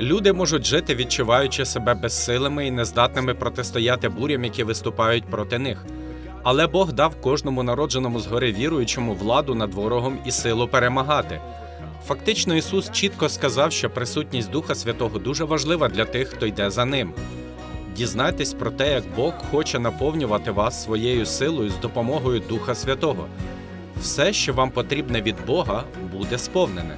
Люди можуть жити, відчуваючи себе безсилими і нездатними протистояти бурям, які виступають проти них. Але Бог дав кожному народженому згори віруючому владу над ворогом і силу перемагати. Фактично, Ісус чітко сказав, що присутність Духа Святого дуже важлива для тих, хто йде за ним. Дізнайтесь про те, як Бог хоче наповнювати вас своєю силою з допомогою Духа Святого. Все, що вам потрібне від Бога, буде сповнене.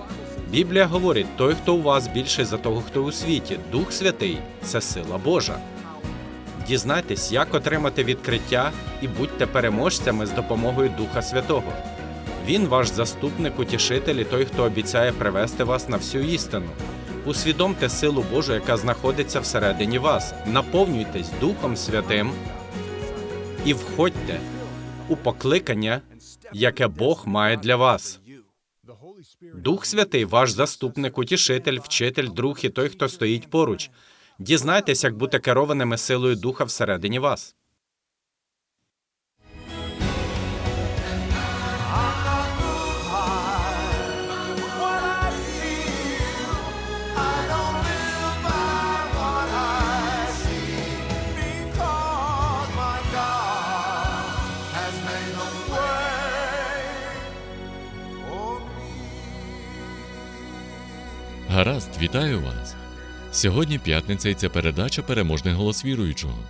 Біблія говорить: той, хто у вас більший за того, хто у світі, Дух Святий це сила Божа. Дізнайтесь, як отримати відкриття і будьте переможцями з допомогою Духа Святого. Він ваш заступник, утішитель і той, хто обіцяє привести вас на всю істину. Усвідомте силу Божу, яка знаходиться всередині вас. Наповнюйтесь Духом Святим і входьте у покликання, яке Бог має для вас. Дух Святий, ваш заступник, утішитель, вчитель, друг і той, хто стоїть поруч. Дізнайтесь, як бути керованими силою Духа всередині вас. Гаразд, вітаю вас. Сьогодні п'ятниця і це передача Переможний голос віруючого.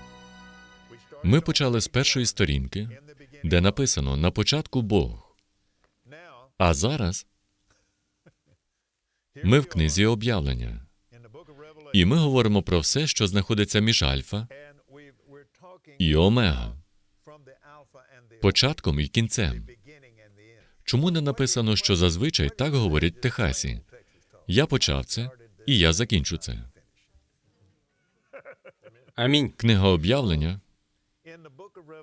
Ми почали з першої сторінки, де написано на початку Бог. А зараз ми в книзі об'явлення. І ми говоримо про все, що знаходиться між Альфа і Омега, початком і кінцем. Чому не написано, що зазвичай так говорять в Техасі? Я почав це, і я закінчу це. Амінь. Книга об'явлення.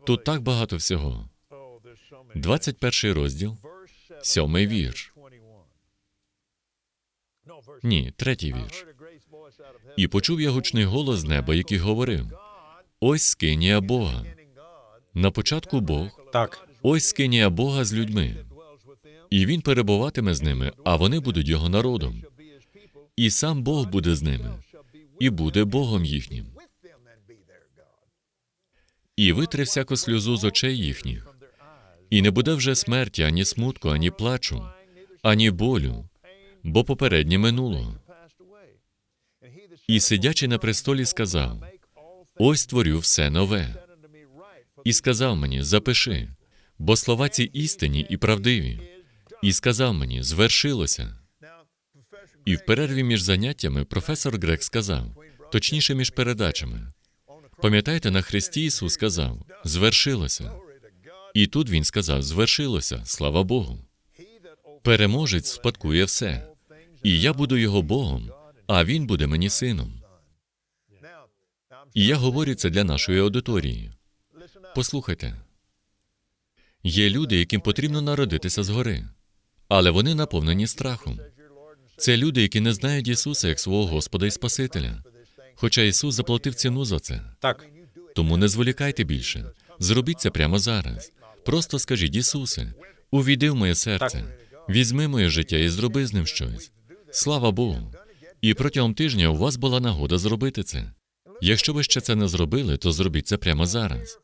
Тут так багато всього. 21 розділ, сьомий вірш. Ні, третій вірш. І почув я гучний голос з неба, який говорив: Ось скинія Бога. На початку Бог, Так, ось скинія Бога з людьми. І він перебуватиме з ними, а вони будуть його народом. І сам Бог буде з ними, і буде Богом їхнім. І витре всяку сльозу з очей їхніх. І не буде вже смерті, ані смутку, ані плачу, ані болю, бо попереднє минуло. І сидячи на престолі, сказав: Ось творю все нове. І сказав мені: Запиши, бо слова ці істинні і правдиві. І сказав мені: Звершилося. І в перерві між заняттями професор Грек сказав, точніше між передачами. Пам'ятаєте, на Христі Ісус сказав: Звершилося. І тут Він сказав: Звершилося, слава Богу. Переможець спадкує все. І я буду його Богом, а він буде мені сином. І я говорю це для нашої аудиторії. Послухайте. Є люди, яким потрібно народитися згори, але вони наповнені страхом. Це люди, які не знають Ісуса як свого Господа і Спасителя. Хоча Ісус заплатив ціну за це. так. Тому не зволікайте більше. Зробіть це прямо зараз. Просто скажіть, Ісусе, увійди в моє серце, візьми моє життя і зроби з ним щось. Слава Богу. І протягом тижня у вас була нагода зробити це. Якщо ви ще це не зробили, то зробіть це прямо зараз.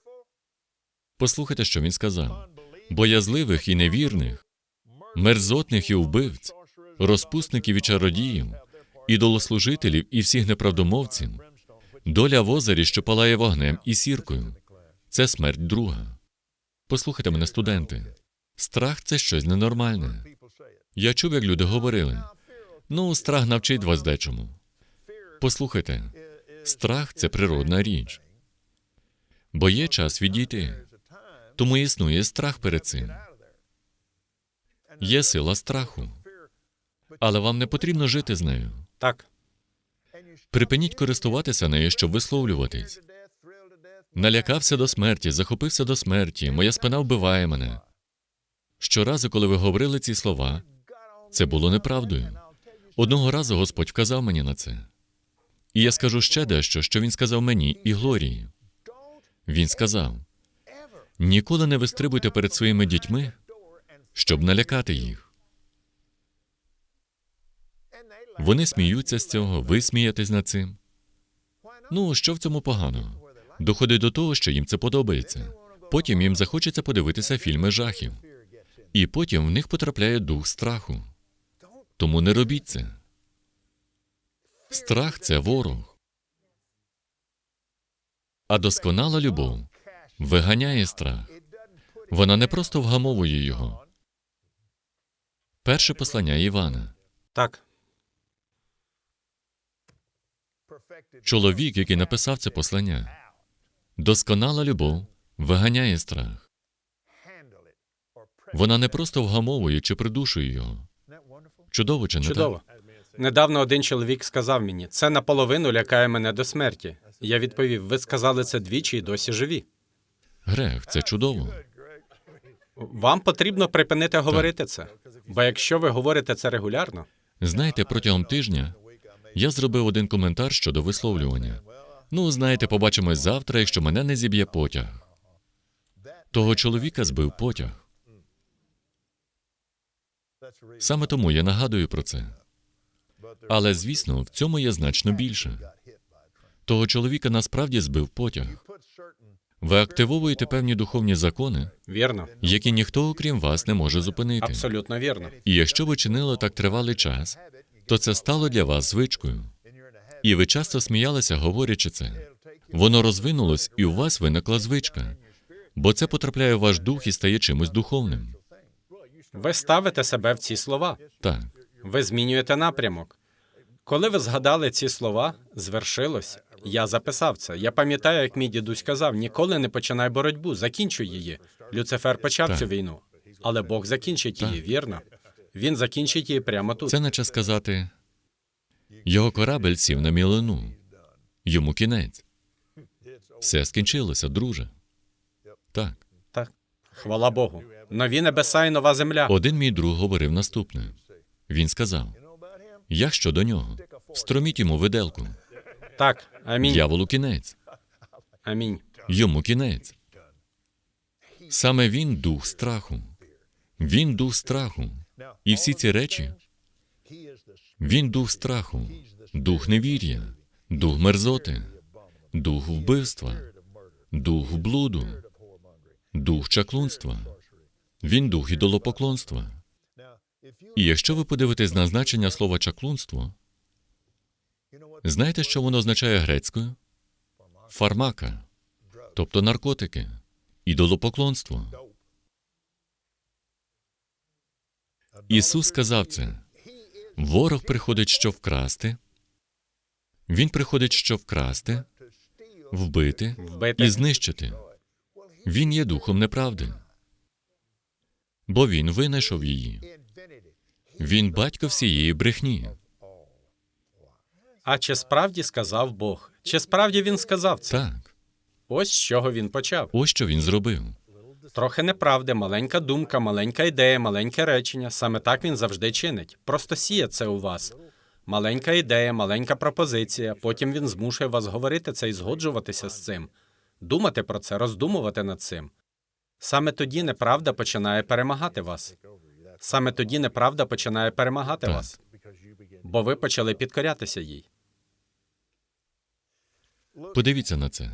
Послухайте, що він сказав: боязливих і невірних, мерзотних і вбивць, розпусників і чародіїв, ідолослужителів і всіх неправдомовців, доля в озері, що палає вогнем і сіркою. Це смерть друга. Послухайте мене, студенти. Страх це щось ненормальне. Я чув, як люди говорили. Ну, страх навчить вас дечому. Послухайте, страх це природна річ. Бо є час відійти. Тому існує страх перед цим. Є сила страху. Але вам не потрібно жити з нею. Так. Припиніть користуватися нею, щоб висловлюватись. Налякався до смерті, захопився до смерті, моя спина вбиває мене. Щоразу, коли ви говорили ці слова, це було неправдою. Одного разу Господь вказав мені на це. І я скажу ще дещо, що він сказав мені і Глорії. Він сказав: ніколи не вистрибуйте перед своїми дітьми, щоб налякати їх. Вони сміються з цього, ви смієтесь над цим. Ну, що в цьому поганого? Доходить до того, що їм це подобається. Потім їм захочеться подивитися фільми жахів. І потім в них потрапляє дух страху. Тому не робіть це. Страх це ворог. А досконала любов виганяє страх. Вона не просто вгамовує його. Перше послання Івана. Так, Чоловік, який написав це послання. Досконала любов виганяє страх. Вона не просто вгамовує чи придушує його. Чудово чи не чудово. Недавно один чоловік сказав мені, це наполовину лякає мене до смерті. Я відповів: ви сказали це двічі і досі живі. так? Грех, це чудово. Вам потрібно припинити говорити це. Бо якщо ви говорите це регулярно, Знаєте, протягом тижня я зробив один коментар щодо висловлювання. Ну, знаєте, побачимось завтра, якщо мене не зіб'є потяг. Того чоловіка збив потяг. Саме тому я нагадую про це. Але, звісно, в цьому є значно більше. Того чоловіка насправді збив потяг. Ви активовуєте певні духовні закони, вірно, які ніхто, окрім вас, не може зупинити. абсолютно вірно. І якщо ви чинили так тривалий час, то це стало для вас звичкою. І ви часто сміялися, говорячи це. Воно розвинулось, і у вас виникла звичка, бо це потрапляє в ваш дух і стає чимось духовним. Ви ставите себе в ці слова. Так, Ви змінюєте напрямок. Коли ви згадали ці слова, звершилось. Я записав це. Я пам'ятаю, як мій дідусь казав: ніколи не починай боротьбу, закінчуй її. Люцифер почав Так. цю війну, але Бог закінчить її, Так. вірно. Він закінчить її прямо тут. це наче сказати, його корабель сів на мілину. Йому кінець. Все скінчилося, друже. Так. Так. Хвала Богу. Нові небеса і нова земля. Один мій друг говорив наступне. Він сказав: Як щодо нього? Встроміть йому виделку. Так, амінь. Д'яволу кінець. Амінь. Йому кінець. Саме він дух страху. Він дух страху. І всі ці речі він дух страху, дух невір'я, дух мерзоти, дух вбивства, дух блуду, дух чаклунства. Він дух ідолопоклонства. І якщо ви подивитесь на значення слова чаклунство, знаєте, що воно означає грецькою? Фармака, тобто наркотики, ідолопоклонство. Ісус сказав це. Ворог приходить, щоб вкрасти. Він приходить, щоб вкрасти, вбити Вбити. і знищити. Він є духом неправди, бо він винайшов її. Він батько всієї брехні. А чи справді сказав Бог? Чи справді він сказав це? Так, Ось з чого він почав. ось що він зробив. Трохи неправди, маленька думка, маленька ідея, маленьке речення. Саме так він завжди чинить. Просто сіє це у вас. Маленька ідея, маленька пропозиція. Потім він змушує вас говорити це і згоджуватися з цим, думати про це, роздумувати над цим. Саме тоді неправда починає перемагати вас. Саме тоді неправда починає перемагати Так. вас, бо ви почали підкорятися їй. Подивіться на це.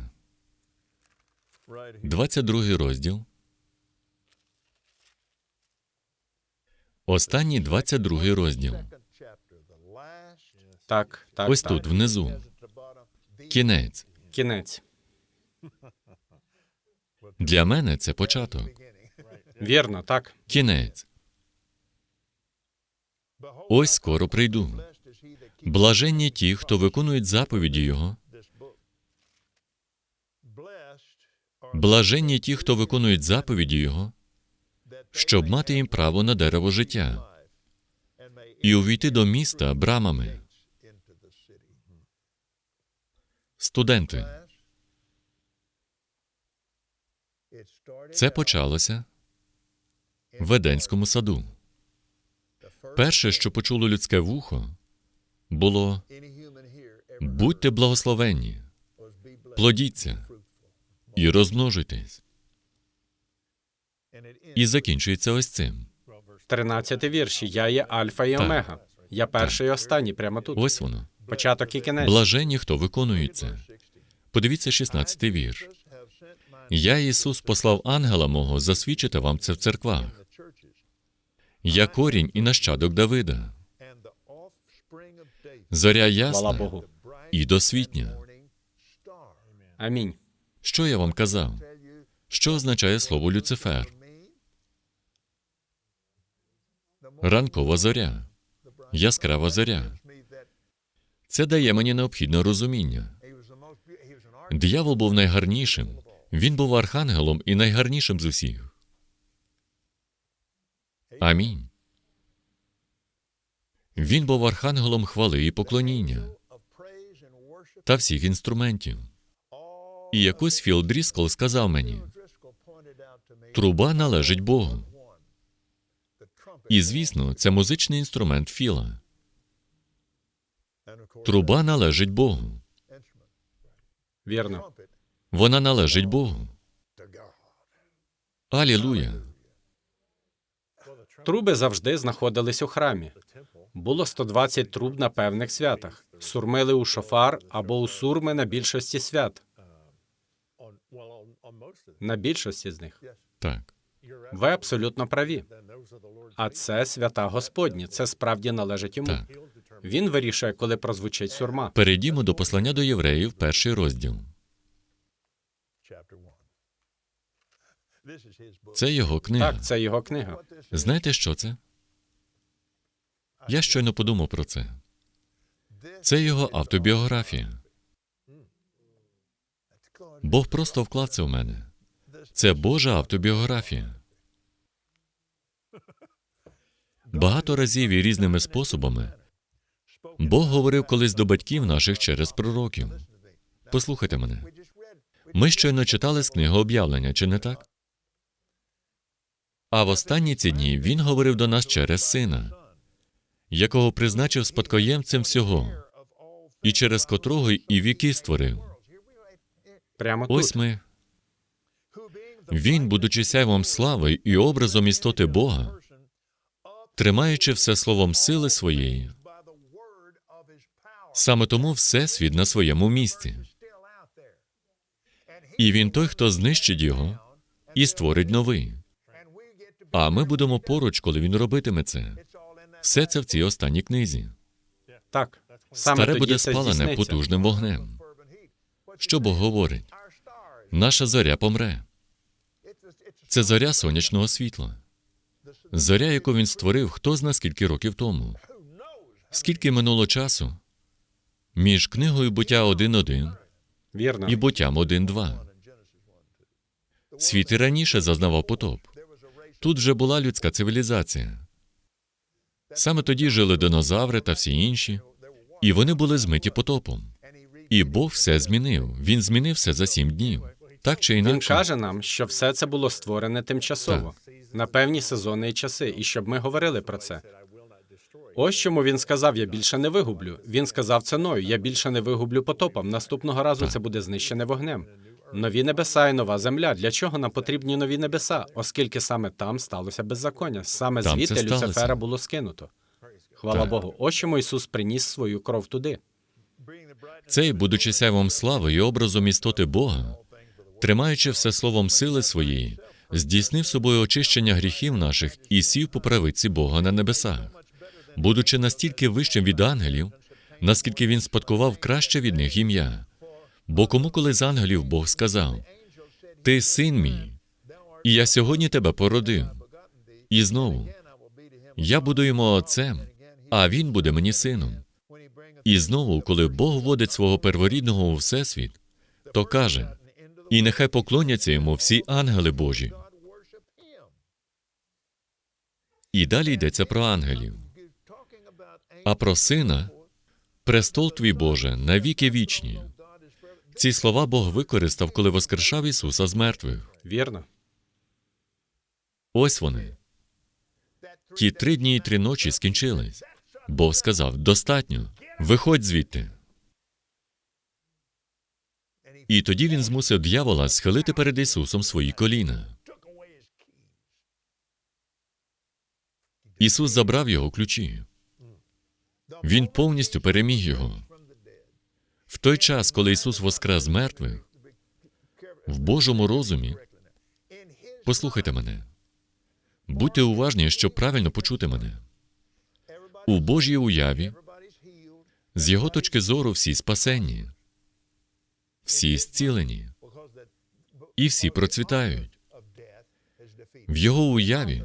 22 розділ. Останній 22 розділ. Так, так, Ось так. тут, внизу. Кінець. Кінець. Для мене це початок. Вірно, так. Кінець. Ось скоро прийду. Блаженні ті, хто виконують заповіді Його. Блаженні ті, хто виконують заповіді Його, щоб мати їм право на дерево життя і увійти до міста брамами. Студенти, це почалося в Еденському саду. Перше, що почуло людське вухо, було будьте благословенні, плодіться і розмножуйтесь. І закінчується ось цим. 13 вірші. Я є Альфа і Омега. Я перший і останній прямо тут. Ось воно. Початок і кінець. Блаженні, хто виконують це. Подивіться 16-й вірш. Я, Ісус, послав ангела мого засвідчити вам це в церквах. Я корінь і нащадок Давида. Зоря ясна Богу. і досвітня. Амінь. Що я вам казав? Що означає слово Люцифер? Ранкова зоря, яскрава зоря. Це дає мені необхідне розуміння. Диявол був найгарнішим. Він був архангелом і найгарнішим з усіх. Амінь. Він був архангелом хвали і поклоніння та всіх інструментів. І якось Філ Дріскл сказав мені: труба належить Богу. І, звісно, це музичний інструмент Філа. Труба належить Богу. Вірно. Вона належить Богу. Алілуя. Труби завжди знаходились у храмі. Було 120 труб на певних святах. Сурмили у шофар або у сурми на більшості свят. На більшості з них. Так. Ви абсолютно праві. А це свята Господні. Це справді належить йому. Так. Він вирішує, коли прозвучить сурма. Перейдімо до послання до євреїв, перший розділ. Це його книга. Так, це його книга. Знаєте, що це? Я щойно подумав про це. Це його автобіографія. Бог просто вклав це в мене. Це Божа автобіографія. Багато разів і різними способами Бог говорив колись до батьків наших через пророків. Послухайте мене. Ми щойно читали з книги об'явлення, чи не так? А в останні ці дні він говорив до нас через сина, якого призначив спадкоємцем всього, і через котрого і віки створив. Прямо Ось тут. ми. Він, будучи сяйвом слави і образом істоти Бога, тримаючи все словом сили своєї, саме тому всесвіт на своєму місці. І він той, хто знищить його і створить новий. А ми будемо поруч, коли він робитиме це. Все це в цій останній книзі. Так. Саме Старе тоді буде це спалене здійсниться. потужним вогнем. Що Бог говорить? Наша зоря помре. Це зоря сонячного світла. Зоря, яку він створив, хто зна скільки років тому. Скільки минуло часу між книгою буття 1.1 Вірно. і буттям 1.2. Світ і раніше зазнавав потоп. Тут вже була людська цивілізація. Саме тоді жили динозаври та всі інші, і вони були змиті потопом. І Бог все змінив. Він змінив все за сім днів. Так чи Він каже нам, що все це було створене тимчасово, на певні сезони і часи, і щоб ми говорили про це. Ось чому він сказав: Я більше не вигублю. Він сказав ціною, я більше не вигублю потопом. Наступного разу це буде знищене вогнем. Нові небеса і нова земля. Для чого нам потрібні нові небеса? Оскільки саме там сталося беззаконня. Саме Там звідти. Люцифера було скинуто. Хвала Так. Богу. Ось чому Ісус приніс свою кров туди. Цей, будучи сяйвом слави і образом істоти Бога, тримаючи все словом сили своєї, здійснив собою очищення гріхів наших і сів по правиці Бога на небесах, будучи настільки вищим від ангелів, наскільки він спадкував краще від них ім'я. Бо кому коли з ангелів Бог сказав: Ти син мій, і я сьогодні тебе породив. І знову я буду йому отцем, а він буде мені сином. І знову, коли Бог вводить свого перворідного у всесвіт, то каже: і нехай поклоняться йому всі ангели Божі. І далі йдеться про ангелів. А про сина престол твій Боже навіки вічні. Ці слова Бог використав, коли воскрешав Ісуса з мертвих. Вірно. Ось вони. Ті три дні і три ночі скінчились. Бог сказав: достатньо, виходь звідти. І тоді він змусив дьявола схилити перед Ісусом свої коліна. Ісус забрав його ключі. Він повністю переміг його. В той час, коли Ісус воскрес мертвих, в Божому розумі, послухайте мене, будьте уважні, щоб правильно почути мене. У Божій уяві, з його точки зору, всі спасенні, всі зцілені, і всі процвітають. В його уяві,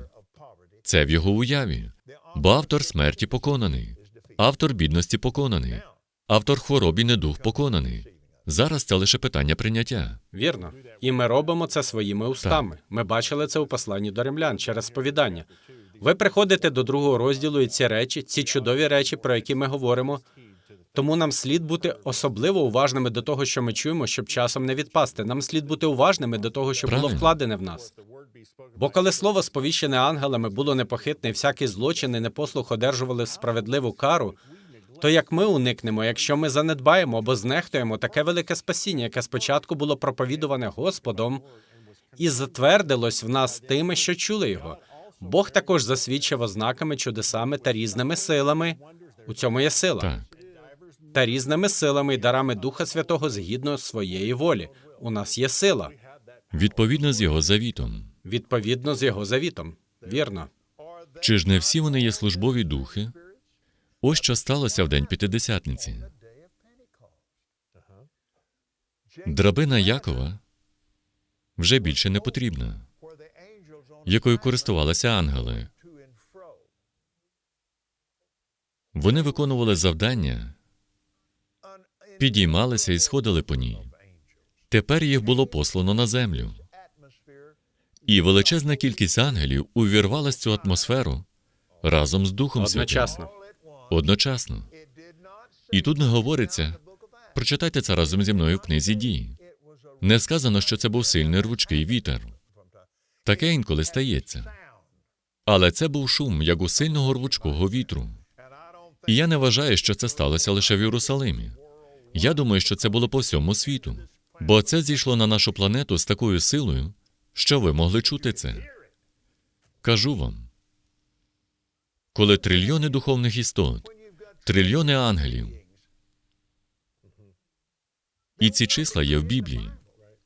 це в його уяві, бо автор смерті поконаний, автор бідності поконаний, автор хвороб і недух поконаний. Зараз це лише питання прийняття. Вірно. І ми робимо це своїми устами. Ми бачили це у посланні до римлян через сповідання. Ви приходите до другого розділу, і ці речі, ці чудові речі, про які ми говоримо. Тому нам слід бути особливо уважними до того, що ми чуємо, щоб часом не відпасти. Нам слід бути уважними до того, що було вкладене в нас. Бо коли слово сповіщене ангелами було непохитне, і всякий злочин і непослух одержували справедливу кару, то як ми уникнемо, якщо ми занедбаємо або знехтуємо таке велике спасіння, яке спочатку було проповідуване Господом, і затвердилось в нас тими, що чули його. Бог також засвідчив ознаками, чудесами та різними силами. У цьому є сила Так, та різними силами і дарами Духа Святого згідно своєї волі. У нас є сила, відповідно з його завітом. відповідно з його завітом. Вірно. Чи ж не всі вони є службові духи? Ось що сталося в день П'ятидесятниці. Драбина Якова вже більше не потрібна, якою користувалися ангели. Вони виконували завдання, підіймалися і сходили по ній. Тепер їх було послано на землю. І величезна кількість ангелів увірвалась цю атмосферу разом з Духом Святим. Одночасно. Одночасно. І тут не говориться, прочитайте це разом зі мною в книзі дій. Не сказано, що це був сильний рвучкий вітер. Таке інколи стається. Але це був шум, як у сильного рвучкого вітру. І я не вважаю, що це сталося лише в Єрусалимі. Я думаю, що це було по всьому світу. Бо це зійшло на нашу планету з такою силою, що ви могли чути це. Кажу вам, коли трильйони духовних істот, трильйони ангелів, і ці числа є в Біблії,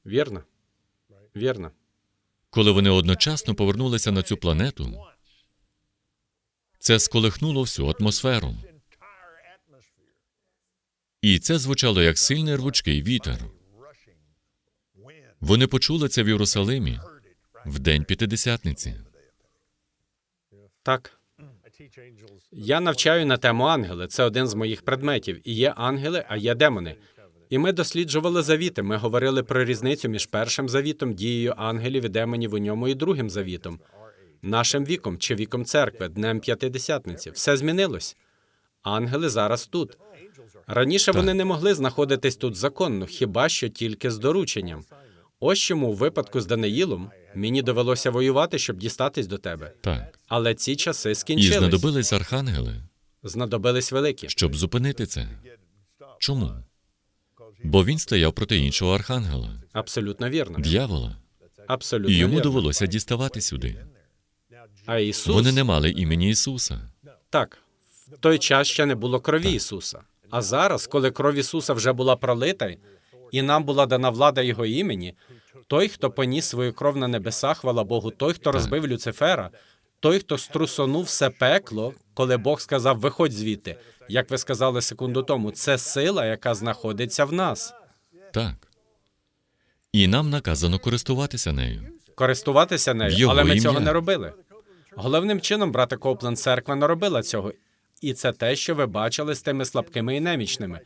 Вірно. Вірно. коли вони одночасно повернулися на цю планету, це сколихнуло всю атмосферу. І це звучало як сильний рвучкий вітер. Вони почули це в Єрусалимі в день П'ятидесятниці. Так. Я навчаю на тему ангели. Це один з моїх предметів. І є ангели, а є демони. І ми досліджували завіти. Ми говорили про різницю між першим завітом, дією ангелів і демонів у ньому і другим завітом, нашим віком чи віком церкви, днем п'ятидесятниці. Все змінилось. Ангели зараз тут. Раніше вони не могли знаходитись тут законно, хіба що тільки з дорученням. Ось чому у випадку з Даниїлом мені довелося воювати, щоб дістатись до тебе. Так. Але ці часи І скінчились. знадобились архангели, Знадобились великі. щоб зупинити це. Чому? Бо він стояв проти іншого архангела, Абсолютно вірно. д'явола, Абсолютно і йому вірно. довелося діставати сюди. А Ісус Вони не мали імені Ісуса. так. В той час ще не було крові Ісуса. А зараз, коли кров Ісуса вже була пролита, і нам була дана влада Його імені, той, хто поніс свою кров на небесах, хвала Богу, той, хто розбив Люцифера, той, хто струсонув все пекло, коли Бог сказав: Виходь звідти. Як ви сказали секунду тому, це сила, яка знаходиться в нас. Так. І нам наказано користуватися нею. користуватися нею, Його але ми ім'я. цього не робили. Головним чином, брате Копленд, церква не робила цього. І це те, що ви бачили з тими слабкими і немічними.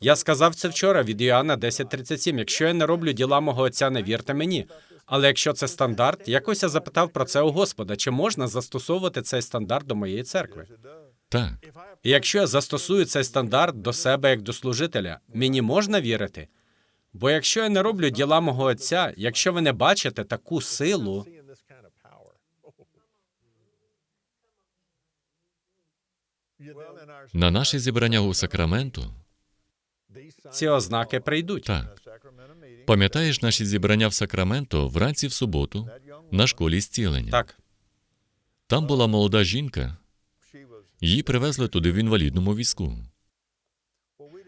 Я сказав це вчора від Іоанна 10.37. Якщо я не роблю діла мого отця, не вірте мені. Але якщо це стандарт, якось я запитав про це у Господа, чи можна застосовувати цей стандарт до моєї церкви? Так. І якщо я застосую цей стандарт до себе як до служителя, мені можна вірити? Бо якщо я не роблю діла мого отця, якщо ви не бачите таку силу, На наше зібрання у Сакраменто, ці ознаки прийдуть. так. Пам'ятаєш наші зібрання в Сакраменто вранці в суботу на школі зцілення? Так, Там була молода жінка, Її привезли туди в інвалідному візку.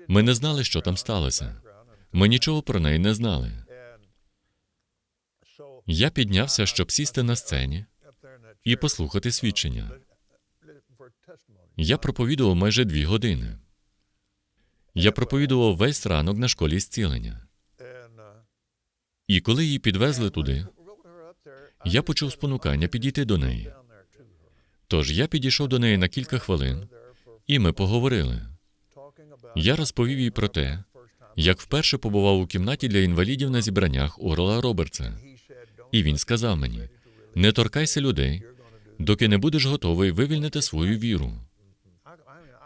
Ми не знали, що там сталося. Ми нічого про неї не знали. Я піднявся, щоб сісти на сцені і послухати свідчення. Я проповідував майже дві години. Я проповідував весь ранок на школі зцілення. І коли її підвезли туди, я почув спонукання підійти до неї. Тож я підійшов до неї на кілька хвилин, і ми поговорили. Я розповів їй про те, як вперше побував у кімнаті для інвалідів на зібраннях Орла Робертса. І він сказав мені: не торкайся людей, доки не будеш готовий вивільнити свою віру.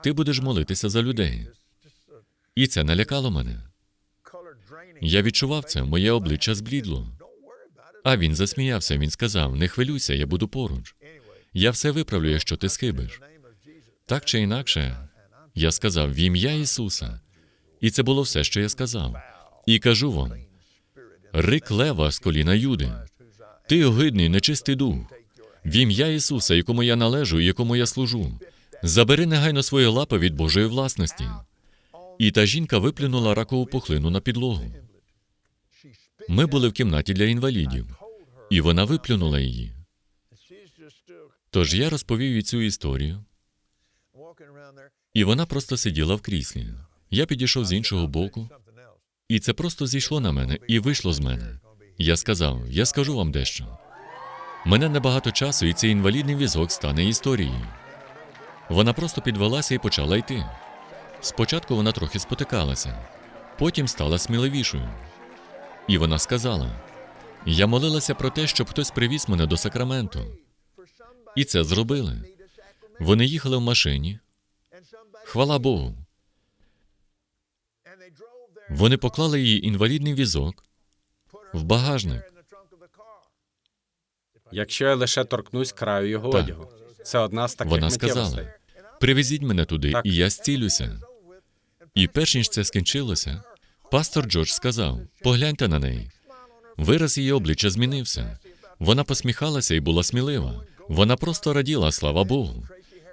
Ти будеш молитися за людей. І це налякало мене. Я відчував це, моє обличчя зблідло. А він засміявся. Він сказав: Не хвилюйся, я буду поруч. Я все виправлю, якщо ти схибиш. Так чи інакше, я сказав в ім'я Ісуса. І це було все, що я сказав. І кажу вам: рик лева з коліна Юди. Ти огидний, нечистий дух. В ім'я Ісуса, якому я належу і якому я служу. Забери негайно свої лапи від Божої власності. І та жінка виплюнула ракову пухлину на підлогу. Ми були в кімнаті для інвалідів, і вона виплюнула її. Тож я розповів їй цю історію, і вона просто сиділа в кріслі. Я підійшов з іншого боку, і це просто зійшло на мене і вийшло з мене. Я сказав: я скажу вам дещо. Мене небагато часу, і цей інвалідний візок стане історією. Вона просто підвелася і почала йти. Спочатку вона трохи спотикалася, потім стала сміливішою. І вона сказала: Я молилася про те, щоб хтось привіз мене до Сакраменту. І це зробили. Вони їхали в машині. Хвала Богу. Вони поклали її інвалідний візок в багажник. Якщо я лише торкнусь краю його Так. одягу, це одна з таких Вона сказала: Привезіть мене туди, Так. і я зцілюся. І перш ніж це скінчилося, пастор Джордж сказав: Погляньте на неї. Вираз її обличчя змінився. Вона посміхалася і була смілива. Вона просто раділа, слава Богу.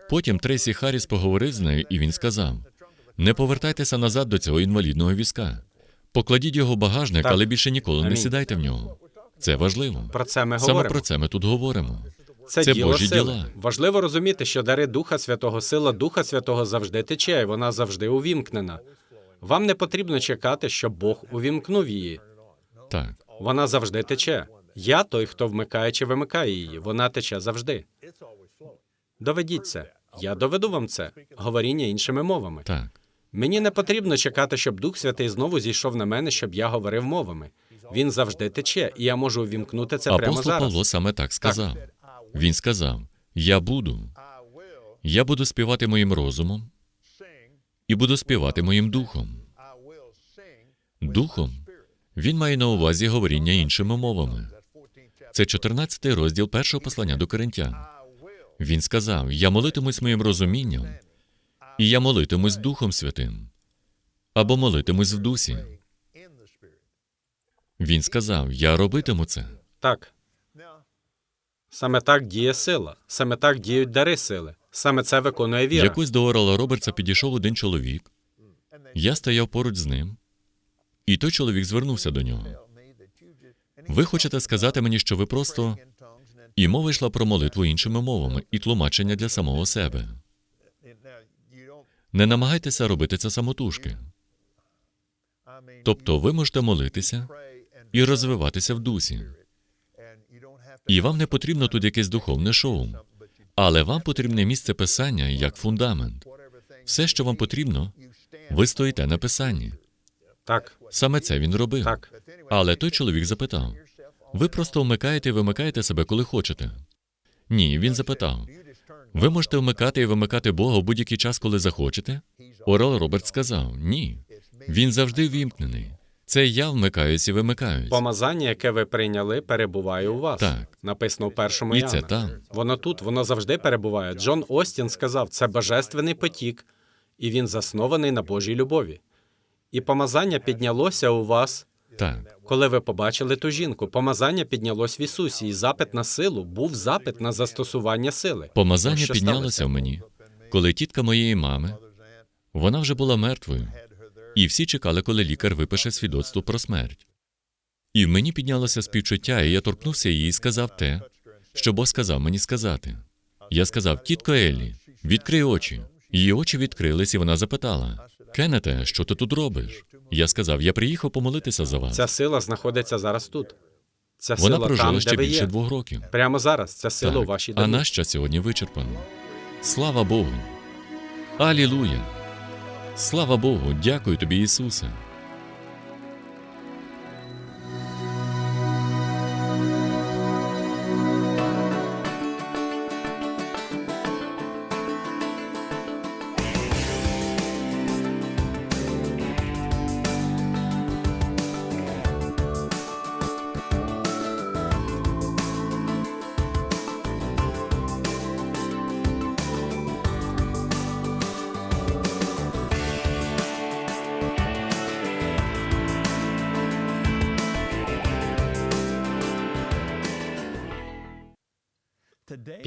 Потім Трейсі Харріс поговорив з нею, і він сказав: Не повертайтеся назад до цього інвалідного візка. Покладіть його в багажник, Так. але більше ніколи не сідайте в нього. Це важливо. Про це ми Саме говоримо. про це ми тут говоримо. Це, Це діло Божі сили. діла. Важливо розуміти, що дари Духа Святого, сила Духа Святого завжди тече, і вона завжди увімкнена. Вам не потрібно чекати, щоб Бог увімкнув її. Так. Вона завжди тече. Я той, хто вмикає чи вимикає її. Вона тече завжди. Доведіть це. Я доведу вам це. Говоріння іншими мовами. Так. Мені не потрібно чекати, щоб Дух Святий знову зійшов на мене, щоб я говорив мовами. Він завжди тече, і я можу увімкнути це прямо Апостол зараз. Павло саме так сказав. Він сказав: Я буду, я буду співати моїм розумом і буду співати моїм духом. Духом він має на увазі говоріння іншими мовами. Це 14 розділ першого послання до коринтян. Він сказав: Я молитимусь моїм розумінням, і я молитимусь Духом Святим, або молитимусь в дусі. Він сказав: Я робитиму це. Так. Саме так діє сила. Саме так діють дари сили. Саме це виконує віра. Якось до Орала Робертса підійшов один чоловік. Я стояв поруч з ним, і той чоловік звернувся до нього. Ви хочете сказати мені, що ви просто і мова йшла про молитву іншими мовами і тлумачення для самого себе. Не намагайтеся робити це самотужки. Тобто ви можете молитися і розвиватися в дусі. І вам не потрібно тут якесь духовне шоу, але вам потрібне місце писання як фундамент. Все, що вам потрібно, ви стоїте на писанні. Так, Саме це він робив. так. Але той чоловік запитав: ви просто вмикаєте і вимикаєте себе, коли хочете? Ні, він запитав: ви можете вмикати і вимикати Бога в будь-який час, коли захочете? Орел Роберт сказав: ні. Він завжди вімкнений. Це я вмикаюсь і вимикаюсь. Помазання, яке ви прийняли, перебуває у вас. Так. Написано в першому І Іоанна. це там. Воно тут, воно завжди перебуває. Джон Остін сказав, це божественний потік, і він заснований на Божій любові. І помазання піднялося у вас, Так. коли ви побачили ту жінку. Помазання піднялось в Ісусі, і запит на силу був запит на застосування сили. Помазання Що піднялося в мені, Коли тітка моєї мами, вона вже була мертвою, і всі чекали, коли лікар випише свідоцтво про смерть. І в мені піднялося співчуття, і я торкнувся її і сказав те, що Бог сказав мені сказати. Я сказав: тітко Еллі, відкрий очі. Її очі відкрились, і вона запитала: Кеннете, що ти тут робиш? Я сказав: Я приїхав помолитися за вас. Ця сила знаходиться зараз тут. Ця Вона сила прожила там, ще де ви більше є. двох років. Прямо зараз. Ця сила у Так, вашій а домі. наш час сьогодні вичерпано. Слава Богу! Алілуя! Слава Богу! Дякую тобі, Ісусе!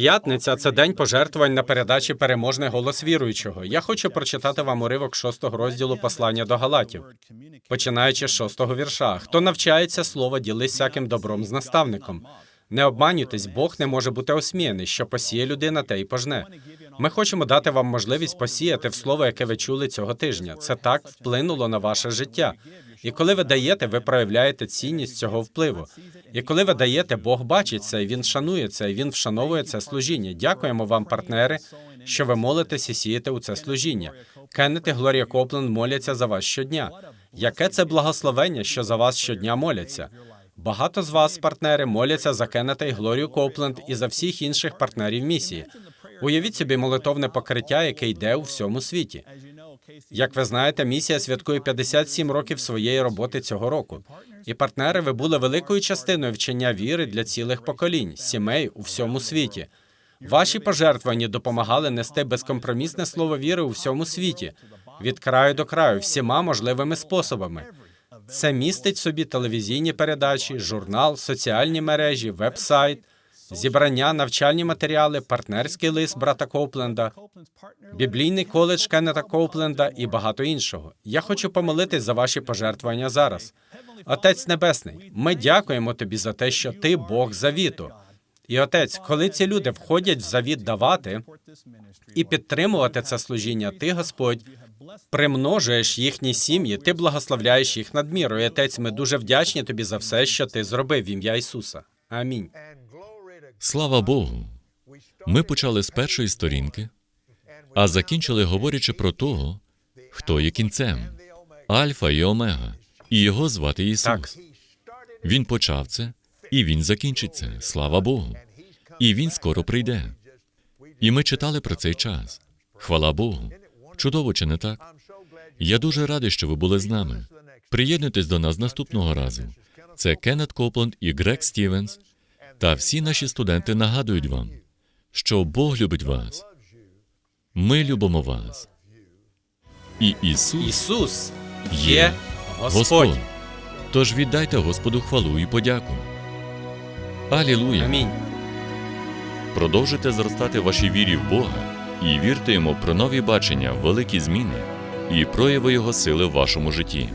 П'ятниця це день пожертвувань на передачі переможний голос віруючого. Я хочу прочитати вам уривок шостого розділу послання до Галатів, починаючи з шостого вірша. Хто навчається слова, ділись всяким добром з наставником. Не обманюйтесь, Бог не може бути осміяний, що посіє людина, те й пожне. Ми хочемо дати вам можливість посіяти в слово, яке ви чули цього тижня. Це так вплинуло на ваше життя. І коли ви даєте, ви проявляєте цінність цього впливу. І коли ви даєте, Бог бачить це, він шанує це, і він вшановує це служіння. Дякуємо вам, партнери, що ви молитесь і сієте у це служіння. Кеннет і Глорія Копленд моляться за вас щодня. Яке це благословення, що за вас щодня моляться? Багато з вас, партнери, моляться за Кеннета і Глорію Копленд і за всіх інших партнерів місії. Уявіть собі молитовне покриття, яке йде у всьому світі. Як ви знаєте, місія святкує 57 років своєї роботи цього року. І партнери, ви були великою частиною вчення віри для цілих поколінь, сімей у всьому світі. Ваші пожертвування допомагали нести безкомпромісне слово віри у всьому світі, від краю до краю, всіма можливими способами. Це містить собі телевізійні передачі, журнал, соціальні мережі, веб-сайт, зібрання, навчальні матеріали, партнерський лист брата Копленда, біблійний коледж Кеннета Коупленда і багато іншого. Я хочу помолитись за ваші пожертвування зараз. Отець Небесний, ми дякуємо тобі за те, що ти Бог завіту. І отець, коли ці люди входять в завіт давати і підтримувати це служіння, ти, Господь, примножуєш їхні сім'ї, ти благословляєш їх надміру. І отець, ми дуже вдячні тобі за все, що ти зробив в ім'я Ісуса. Амінь. Слава Богу! Ми почали з першої сторінки, а закінчили говорячи про того, хто є кінцем Альфа і Омега, і його звати Ісус. Так. Він почав це, і він закінчить це. Слава Богу. І він скоро прийде. І ми читали про цей час. Хвала Богу. Чудово, чи не так? Я дуже радий, що ви були з нами. Приєднуйтесь до нас наступного разу. Це Кеннет Копланд і Грег Стівенс. Та всі наші студенти нагадують вам, що Бог любить вас. Ми любимо вас. І Ісус Ісус є Господь. Господь. Тож віддайте Господу хвалу і подяку. Алілуя! Амінь. Продовжуйте зростати в вашій вірі в Бога і вірте йому про нові бачення, великі зміни і прояви Його сили в вашому житті.